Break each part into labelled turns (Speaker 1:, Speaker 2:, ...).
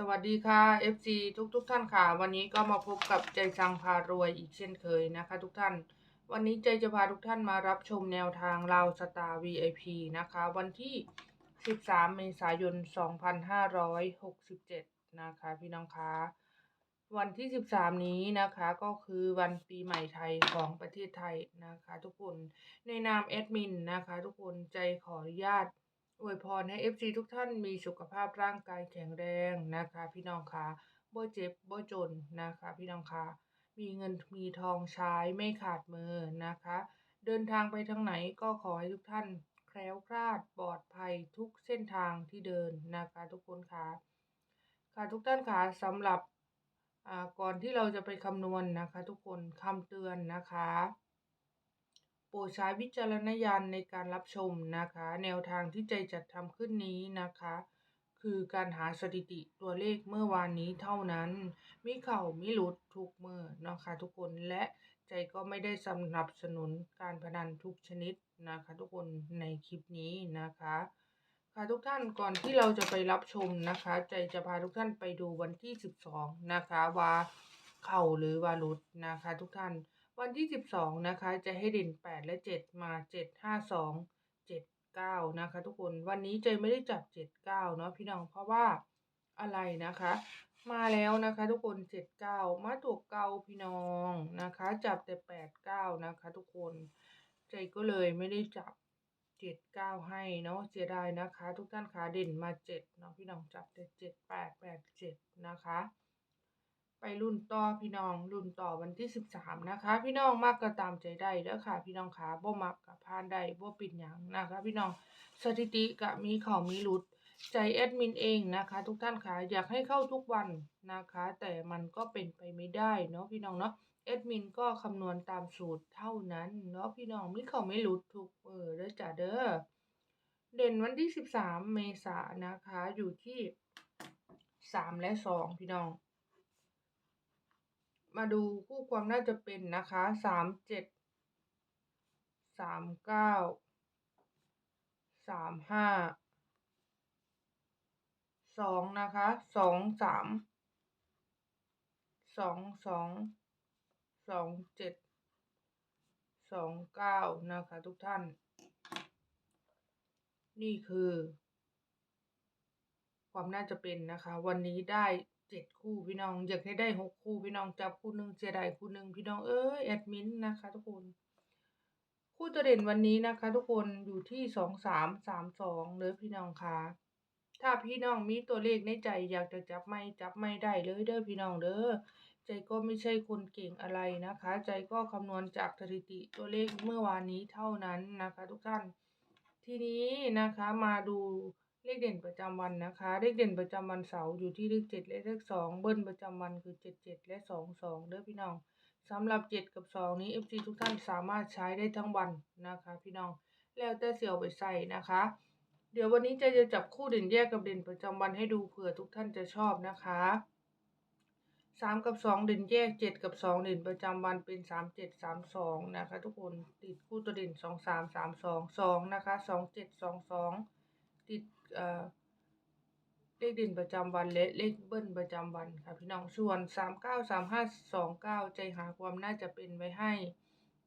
Speaker 1: สวัสดีค่ะ FC ทุกทุกๆท่านค่ะ วันนี้ก็มาพบกับใจสังพารวยอีกเช่นเคยนะคะ ทุกท่าน วันนี้ใจจะพาทุกท่านมารับชมแนวทางเราสตาร์ VIP นะคะ วันที่ 13 เมษายน 2567 นะคะพี่น้องคะวันที่ 13 นี้นะคะก็คือวันปีใหม่ไทยของประเทศไทยนะคะ ทุกคนในนามแอดมินนะคะ ทุกคนใจขออนุญาต อวยพรให้ FC ทุกท่านมีสุขภาพร่างกายแข็งแรงนะคะ พี่น้องคะบ่เจ็บบ่จนนะคะ พี่น้องคะมีเงินมีทองใช้ไม่ขาดมือนะคะ เดินทางไปทางไหนก็ขอให้ทุกท่านแคล้วคลาดปลอดภัยทุกเส้นทางที่เดินนะคะทุกคนคะค่ะทุกท่านคะสำหรับอ่าก่อนที่เราจะไปคำนวณนะคะ ทุกคนคำเตือนนะคะ โปรดใช้วิจารณญาณในการรับชมนะคะ แนวทางที่ใจจัดทำขึ้นนี้นะคะ คือการหาสถิติตัวเลขเมื่อวานนี้เท่านั้นมิเข่ามิหลุดทุกเมื่อนะคะทุกคนและใจก็ไม่ได้สนับสนุนการพนันทุกชนิดนะคะทุกคนในคลิปนี้นะคะค่ะทุกท่านก่อนที่เราจะไปรับชมนะคะ ใจจะพาทุกท่านไปดูวันที่ 12 นะคะว่าเข่าหรือวารุดนะคะ ทุกท่าน วันที่ 12 นะคะ จะให้เด่น 8 และ 7 มา 7 5 2 7 9 นะคะ ทุกคนวันนี้ใจไม่ได้จับ 7 9 เนาะพี่น้องเพราะว่าอะไรนะคะ มาแล้วนะคะ ทุกคน 7 9 มาตัวเก่าพี่น้องนะคะ จับแต่ 8 9 นะคะ ทุกคนใจก็เลยไม่ได้จับเจ็ดเก้าให้เนาะเสียดายนะคะ ทุกท่านขาเด่นมาเจ็ดเนาะพี่น้องจับแต่เจ็ดแปดแปดเจ็ดนะคะ ไปรุ่นต่อพี่น้องรุ่นต่อวันที่สิบสามนะคะ พี่น้องมากก็ตามใจได้เด้อค่ะ พี่น้องขาบ่มักกับพานได้บ่ปิดหยังนะคะ พี่น้องสถิติกะมีเขามีหลุด ใจแอดมินเองนะคะ ทุกท่านคะอยากให้เข้าทุกวันนะคะ แต่มันก็เป็นไปไม่ได้เนาะพี่น้องเนาะแอดมินก็คำนวณตามสูตรเท่านั้นเนาะพี่น้องมิเขาไม่หลุดทุกเออเด้อจ้าเด้อเด่นวันที่สิบสามเมษายนะคะ อยู่ที่สามและสองพี่น้อง มาดูคู่ความน่าจะเป็นนะคะสามเจ็ดสามเก้าสามห้าสองนะคะสองสามสองสองสองเจ็ดสองเก้านะคะทุกท่าน นี่คือ ความน่าจะเป็นนะคะ วันนี้ได้ เจ็ดคู่พี่น้อง อยากให้ได้หกคู่พี่น้องจับคู่หนึ่งเสียดายคู่หนึ่งพี่น้องเอ้ยแอดมินนะคะ ทุกคน คู่ตัวเด่นวันนี้นะคะ ทุกคนอยู่ที่สองสามสามสองเด้อพี่น้องคะถ้าพี่น้องมีตัวเลขในใจอยากจะจับไม่จับไม่ได้เลยเด้อพี่น้องเด้อใจก็ไม่ใช่คนเก่งอะไรนะคะ ใจก็คำนวณจากสถิติตัวเลขเมื่อวานนี้เท่านั้นนะคะ ทุกท่าน ทีนี้นะคะมาดู เลขเด่นประจำวันนะคะ เลขเด่นประจำวันเสาร์อยู่ที่เลขเจ็ดและเลขสองเบิ้ลประจำวันคือเจ็ดเจ็ดและสองสองเด้อพี่น้องสำหรับเจ็ดกับสองนี้ FC ทุกท่านสามารถใช้ได้ทั้งวันนะคะ พี่น้องแล้วแต่เสี่ยวไปใส่นะคะ เดี๋ยววันนี้ใจจะจับคู่เด่นแยกกับเด่นประจำวันให้ดูเผื่อทุกท่านจะชอบนะคะสามกับสองเด่นแยกเจ็ดกับสองเด่นประจำวันเป็นสามเจ็ดสามสองนะคะ ทุกคนติดคู่ตัวเด่นสองสามสามสองสองนะคะสองเจ็ดสองสอง ติดเอ่อเลขด่นประจำวันและเลขเบิ้ลประจำวันค่ะพี่น้องส่วนสามเก้าสามห้าสองเก้าใจหาความน่าจะเป็นไว้ให้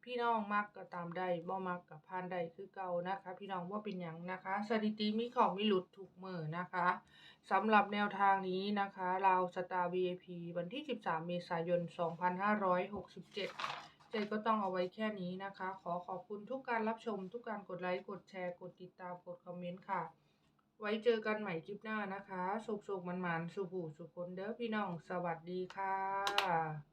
Speaker 1: พี่น้องมักก็ตามได้บ่มักกับพานได้คือเก่านะคะ พี่น้องว่าเป็นอย่างนะคะ สถิติมีของมีหลุดถูกมือนะคะสำหรับแนวทางนี้นะคะเราสตาร์ VIP วันที่ 13 เมษายน 2567ใจก็ต้องเอาไว้แค่นี้นะคะ ขอขอบคุณทุกการรับชม ทุกการกดไลค์ กดแชร์ กดติดตาม กดคอมเมนต์ค่ะ ไว้เจอกันใหม่คลิปหน้านะคะ สุขๆมันๆสุขหูสุขคนเด้อพี่น้อง สวัสดีค่ะ